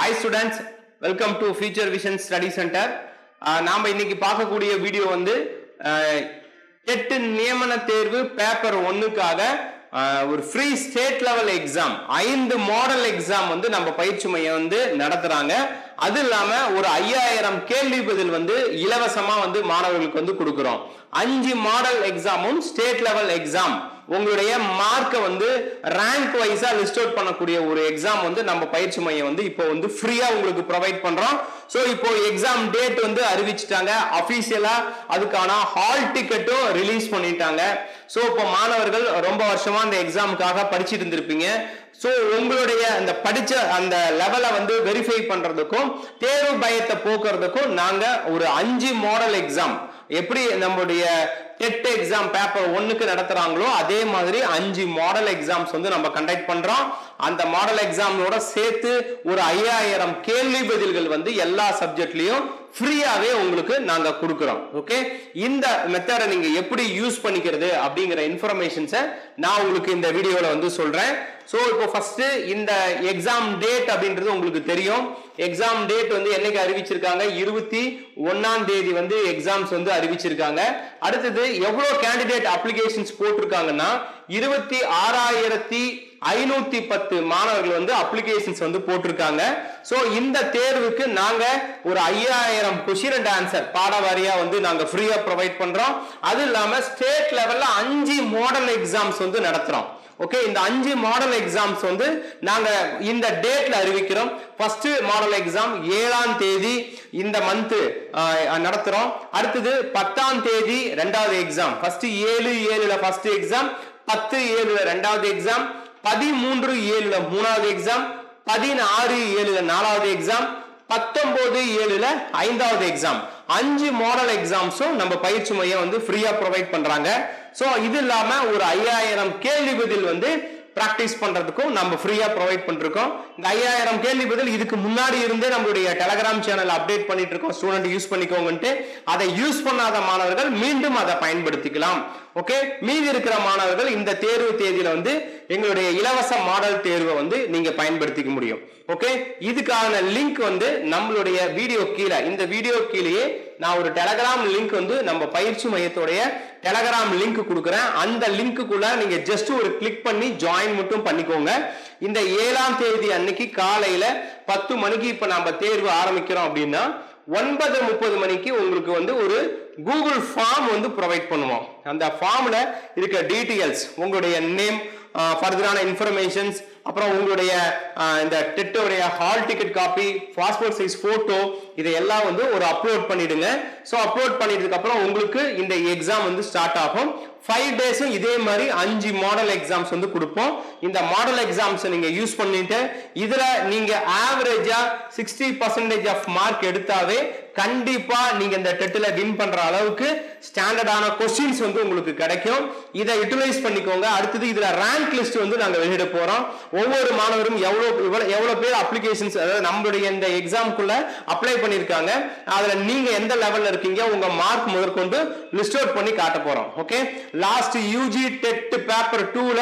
Hi students welcome to future vision study centre நாம் இன்னைக்கு பார்க்கக்கூடிய வீடியோ வந்து எட்டு நியமன தேர்வு பேப்பர் ஒன்றுக்காக ஒரு ஃப்ரீ ஸ்டேட் லெவல் எக்ஸாம் ஐந்து மாடல் எக்ஸாம் வந்து நம்ம பயிற்சி மையம் வந்து நடத்துறாங்க. அது இல்லாம ஒரு ஐயாயிரம் கேள்வி பதில் வந்து இலவசமா வந்து மாணவர்களுக்கு வந்து கொடுக்குறோம். அஞ்சு மாடல் எக்ஸாமும் ஸ்டேட் லெவல் எக்ஸாம் உங்களுடைய மார்க்கை வந்து ரேங்க் வைஸா லிஸ்ட் அவுட் பண்ணக்கூடிய ஒரு எக்ஸாம் வந்து நம்ம பயிற்சி மையம் வந்து இப்போ வந்து ஃப்ரீயா உங்களுக்கு ப்ரொவைட் பண்றோம். ஸோ இப்போ எக்ஸாம் டேட் வந்து அறிவிச்சிட்டாங்க. அஃபீஷியலாக அதுக்கான ஹால் டிக்கெட்டும் ரிலீஸ் பண்ணிட்டாங்க. ஸோ இப்போ மாணவர்கள் ரொம்ப வருஷமா அந்த எக்ஸாமுக்காக படிச்சுட்டு இருந்திருப்பீங்க. ஸோ உங்களுடைய அந்த படித்த அந்த லெவலை வந்து வெரிஃபை பண்ணுறதுக்கும் தேர்வு பயத்தை போக்குறதுக்கும் நாங்கள் ஒரு அஞ்சு மாடல் எக்ஸாம் எப்படி நம்முடைய டெட் எக்ஸாம் பேப்பர் ஒன்றுக்கு நடத்துகிறாங்களோ அதே மாதிரி அஞ்சு மாடல் எக்ஸாம்ஸ் வந்து நம்ம கண்டக்ட் பண்ணுறோம் அந்த மாடல் எக்ஸாமோட சேர்த்து ஒரு ஐயாயிரம் கேள்வி பதில்கள் வந்து எல்லா சப்ஜெக்ட்லேயும் ஃப்ரீயாவே உங்களுக்கு நாங்க கொடுக்குறோம். ஓகே இந்த மெத்தடை நீங்க எப்படி யூஸ் பண்ணிக்கிறது அப்படிங்கிற இன்ஃபர்மேஷன்ஸை நான் உங்களுக்கு இந்த வீடியோவில் வந்து சொல்றேன். ஸோ இப்போ ஃபர்ஸ்ட் இந்த எக்ஸாம் டேட் அப்படின்றது உங்களுக்கு தெரியும். எக்ஸாம் டேட் வந்து என்னைக்கு அறிவிச்சிருக்காங்க? இருபத்தி ஒன்னாம் தேதி வந்து எக்ஸாம்ஸ் வந்து அறிவிச்சிருக்காங்க. அடுத்தது எவ்வளோ கேண்டிடேட் அப்ளிகேஷன்ஸ் போட்டிருக்காங்கன்னா இருபத்தி ஆறாயிரத்தி ஐநூத்தி பத்து மாணவர்கள் வந்து அப்ளிகேஷன்ஸ் வந்து போட்டிருக்காங்க. ஸோ இந்த தேர்வுக்கு நாங்க ஒரு ஐயாயிரம் கொஷின் அண்ட் ஆன்சர் பாடவாரியா வந்து நாங்க ஃப்ரீயா ப்ரொவைட் பண்றோம். அது இல்லாம ஸ்டேட் லெவல்ல அஞ்சு மாடல் எக்ஸாம்ஸ் வந்து நடத்துறோம். ஓகே இந்த அஞ்சு மாடல் எக்ஸாம்ஸ் வந்து நாங்க இந்த டேட்ல அறிவிக்கிறோம். ஃபர்ஸ்ட் மாடல் எக்ஸாம் ஏழாம் தேதி இந்த மந்த் நடத்துறோம். அடுத்தது பத்தாம் தேதி ரெண்டாவது எக்ஸாம் ஃபர்ஸ்ட் ஏழு ஏழுல ஃபர்ஸ்ட் எக்ஸாம் பத்து ஏழுல ரெண்டாவது எக்ஸாம் பதிமூன்று ஏழுல மூணாவது எக்ஸாம் பதினாறு ஏழுல நாலாவது எக்ஸாம் பத்தொன்பது ஏழுல ஐந்தாவது எக்ஸாம் அஞ்சு மாடல் எக்ஸாம்ஸும் நம்ம பயிற்சி மையம் வந்து ஃப்ரீயா ப்ரொவைட் பண்றாங்க. ஸோ இது இல்லாம ஒரு ஐயாயிரம் கேள்வி பதில் வந்து ப்ராக்டிஸ் பண்ணுறதுக்கும் நம்ம ஃப்ரீயாக ப்ரொவைட் பண்ணிருக்கோம். இந்த ஐயாயிரம் கேள்வி பதில் இதுக்கு முன்னாடி இருந்தே நம்மளுடைய டெலகிராம் சேனல் அப்டேட் பண்ணிட்டு இருக்கோம் ஸ்டூடெண்ட் யூஸ் பண்ணிக்கோங்கன்ட்டு. அதை யூஸ் பண்ணாத மாணவர்கள் மீண்டும் அதை பயன்படுத்திக்கலாம். ஓகே மீதி இருக்கிற மாணவர்கள் இந்த தேர்வு தேதியில வந்து எங்களுடைய இலவச மாடல் தேர்வை வந்து நீங்க பயன்படுத்திக்க முடியும். ஓகே இதுக்கான லிங்க் வந்து நம்மளுடைய வீடியோ கீழே இந்த வீடியோ கீழேயே நான் ஒரு டெலகிராம் லிங்க் வந்து நம்ம பயிற்சி மையத்துடைய டெலகிராம் லிங்க் கொடுக்குறேன். அந்த லிங்க்குள்ள நீங்க ஜஸ்ட் ஒரு கிளிக் பண்ணி ஜாயின் மட்டும் பண்ணிக்கோங்க. இந்த ஏழாம் தேதி அன்னைக்கு காலையில பத்து மணிக்கு இப்ப நம்ம தேர்வு ஆரம்பிக்கிறோம் அப்படின்னா ஒன்பது முப்பது மணிக்கு உங்களுக்கு வந்து ஒரு கூகுள் ஃபார்ம் வந்து ப்ரொவைட் பண்ணுவோம். அந்த ஃபார்ம்ல இருக்க டீட்டெயில்ஸ் உங்களுடைய நேம் ஃபர்தரான இன்ஃபர்மேஷன்ஸ் அப்புறம் உங்களுடைய இந்த டெட்டோடைய hall ticket copy passport size photo இதை எல்லாம் வந்து ஒரு அப்லோட் பண்ணிடுங்க. ஸோ அப்லோட் பண்ணிட்டதுக்கு அப்புறம் உங்களுக்கு இந்த எக்ஸாம் வந்து ஸ்டார்ட் ஆகும். ஃபைவ் டேஸும் இதே மாதிரி அஞ்சு மாடல் எக்ஸாம்ஸ் வந்து கொடுப்போம். இந்த மாடல் எக்ஸாம்ஸ் நீங்க யூஸ் பண்ணிட்டு இதுல நீங்க ஆவரேஜா சிக்ஸ்டி பர்சன்டேஜ் ஆஃப் மார்க் எடுத்தாவே கண்டிப்பா நீங்க இந்த டெட்டில் வின் பண்ற அளவுக்கு ஸ்டாண்டர்டான கொஸ்டின்ஸ் வந்து உங்களுக்கு கிடைக்கும். இதை யூட்டிலைஸ் பண்ணிக்கோங்க. அடுத்தது இதுல ரேங்க் லிஸ்ட் வந்து நாங்க வெளியிட போறோம். ஒவ்வொரு மாணவரும் எவ்வளோ எவ்வளோ எவ்வளோ பேர் அப்ளிகேஷன்ஸ் அதாவது நம்மளுடைய இந்த எக்ஸாம்க்குள்ள அப்ளை பண்ணியிருக்காங்க. அதுல நீங்க எந்த லெவல்ல இருக்கீங்க உங்க மார்க் முதற்கொண்டு லிஸ்ட் அவுட் பண்ணி காட்ட போறோம். Okay last UG TET paper டூல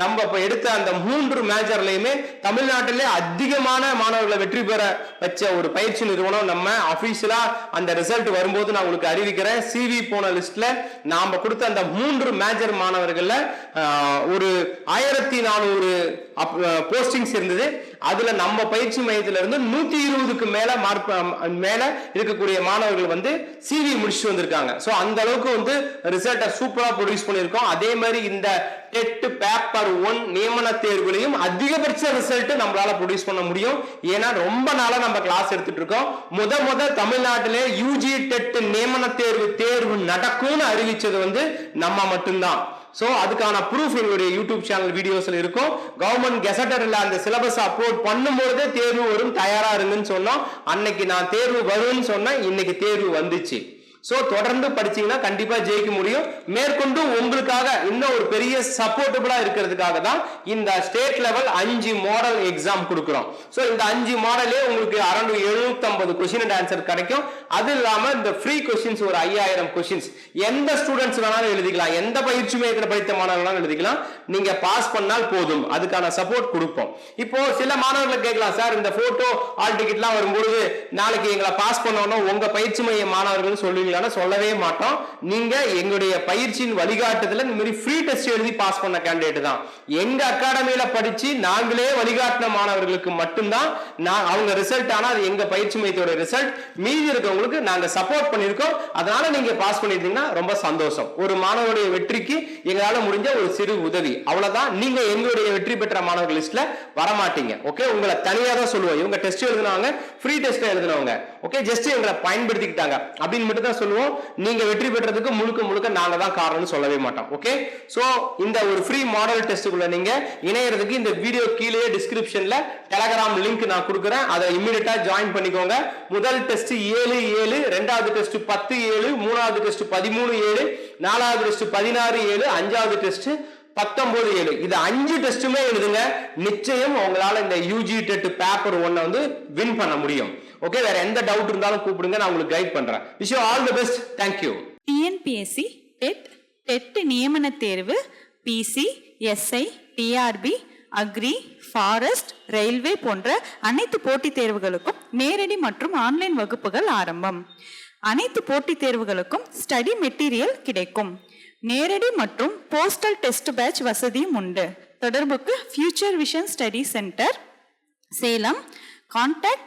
நம்ம இப்ப எடுத்த அந்த மூன்று மேஜர்லயுமே தமிழ்நாட்டிலே அதிகமான மாணவர்களை வெற்றி பெற வச்ச ஒரு பயிற்சி நிறுவனம் நம்ம அபிஷியலா அந்த ரிசல்ட் வரும்போது நான் உங்களுக்கு அறிவிக்கிறேன். சிவி போன லிஸ்ட்ல நாம கொடுத்த அந்த மூன்று மேஜர் மாணவர்கள்ல ஒரு ஆயிரத்தி நானூறு போஸ்டிங்ஸ் இருந்தது. அதுல நம்ம பயிற்சி மையத்துல இருந்து நூத்தி இருபதுக்கு மேல மார்க் மேல இருக்கக்கூடிய மாணவர்கள் வந்து சிவி முடிச்சுட்டு வந்திருக்காங்க. சோ அந்த அளவுக்கு வந்து ரிசல்ட்டை சூப்பரா ப்ரொடியூஸ் பண்ணியிருக்கோம். அதே மாதிரி இந்த டெட் பேப்பர் ஒன் நியமன தேர்வுலையும் அதிகபட்ச ரிசல்ட் நம்மளால ப்ரொடியூஸ் பண்ண முடியும். ஏன்னா ரொம்ப நாளா நம்ம கிளாஸ் எடுத்துட்டு இருக்கோம். முத முத தமிழ்நாட்டிலே யூஜி டெட் நியமன தேர்வு தேர்வு நடக்கும்னு அறிவிச்சது வந்து நம்ம மட்டும்தான். ஸோ அதுக்கான ப்ரூஃப் எங்களுடைய யூடியூப் சேனல் வீடியோஸில் இருக்கும். கவர்மெண்ட் கெசட்டரில் அந்த சிலபஸ் அப்லோட் பண்ணும்போதே தேர்வு வரும். தயாராக இருங்கன்னு சொன்னோம். அன்னைக்கு நான் தேர்வு வரும்னு சொன்னேன். இன்னைக்கு தேர்வு வந்துச்சு. ஸோ தொடர்ந்து படிச்சீங்கன்னா கண்டிப்பா ஜெயிக்க முடியும். மேற்கொண்டு உங்களுக்காக இன்னும் ஒரு பெரிய சப்போர்ட்டபுளா இருக்கிறதுக்காக தான் இந்த ஸ்டேட் லெவல் அஞ்சு மாடல் எக்ஸாம் கொடுக்குறோம். ஸோ இந்த அஞ்சு மாடலே உங்களுக்கு அரௌண்ட் எழுநூத்தம்பது கொஷின் கொஸ்டின் அண்ட் ஆன்சர் கிடைக்கும். அது இல்லாம இந்த ஃப்ரீ கொஸ்டின்ஸ் ஒரு ஐயாயிரம் கொஸ்டின்ஸ் எந்த ஸ்டூடெண்ட்ஸ் வேணாலும் எழுதிக்கலாம். எந்த பயிற்சி மையத்தில் படித்த மாணவர்களாலும் எழுதிக்கலாம். நீங்க பாஸ் பண்ணால் போதும். அதுக்கான சப்போர்ட் கொடுப்போம். இப்போ சில மாணவர்கள் கேட்கலாம் சார் இந்த போட்டோ ஆல் டிக்கெட்லாம் வரும்பொழுது நாளைக்கு எங்களை பாஸ் பண்ணணும் உங்க பயிற்சி மைய மாணவர்கள் சொல்லுவீங்களான்னு சொல்லவே மாட்டோம். நீங்க எங்களுடைய பயிற்சியின் வழிகாட்டுதல இந்த மாதிரி ஃப்ரீ டெஸ்ட் எழுதி பாஸ் பண்ண கேண்டிடேட் தான். எங்க அகாடமியில படிச்சு நாங்களே வழிகாட்டின மாணவர்களுக்கு மட்டும்தான் நான் அவங்க ரிசல்ட் ஆனா அது எங்க பயிற்சி மையத்தோட ரிசல்ட் மீதி இருக்கவங்களுக்கு நாங்க சப்போர்ட் பண்ணிருக்கோம் அதனால நீங்க பாஸ் பண்ணிருந்தீங்கன்னா ரொம்ப சந்தோஷம். ஒரு மாணவருடைய வெற்றிக்கு எங்களால முடிஞ்ச ஒரு சிறு உதவி. அவ்வளவுதான். நீங்க எங்களுடைய வெற்றி பெற்ற மாணவர்கள் லிஸ்ட்ல வரமாட்டீங்க. ஓகே உங்களை தனியா தான் சொல்லுவோம். இவங்க டெஸ்ட் எழுதினவங்க ஃப்ரீ டெஸ்ட் எழுதினவங்க. ஓகே ஜஸ்ட் எங்களை பயன்படுத்திக்கிட்டாங்க. அப்படின்னு மட்டும் தான் சொல்லுவோம். நீங்க வெற்றி பெற்றதுக்கு முழுக்க முழுக்க நாங்க தான் காரணம்னு சொல்லவே மாட்டோம். ஓகே சோ இந்த ஒரு ஃப்ரீ மாடல் டெஸ்ட்டுக்குள்ள நீங்க இணையறதுக்கு இந்த வீடியோ கீழே டிஸ்கிரிப்ஷன்ல டெலகிராம் லிங்க் நான் கொடுக்குறேன். அதை இம்மிடியட்டா ஜாயின் பண்ணிக்கோங்க. முதல் டெஸ்ட் ஏழு ஏழு ரெண்டாவது டெஸ்ட் பத்து ஏழு மூணாவது டெஸ்ட் பதிமூணு ஏழு நாலாவது டெஸ்ட் பதினாறு ஏழு அஞ்சாவது டெஸ்ட் பத்தொன்பது ஏழு. இது அஞ்சு டெஸ்ட்டுமே எழுதுங்க. நிச்சயம் உங்களால இந்த யூஜி டெட் பேப்பர் ஒன்னை வந்து வின் பண்ண முடியும். ஓகே வேற எந்த டவுட் இருந்தாலும் கூப்பிடுங்க நான் உங்களுக்கு கைட் பண்றேன். Wish all the best thank you TNPSC TET TET நியமன தேர்வு PC SI TRB agri forest railway போன்ற அனைத்து போட்டித் தேர்வுகளுக்கும் நேரடி மற்றும் ஆன்லைன் வகுப்புகள் ஆரம்பம். அனைத்து போட்டித் தேர்வுகளுக்கும் ஸ்டடி மெட்டீரியல் கிடைக்கும். நேரடி மற்றும் போஸ்டல் டெஸ்ட் பேட்ச் வசதியும் உண்டு. தொடர்புக்கு future vision study centre Salem. Contact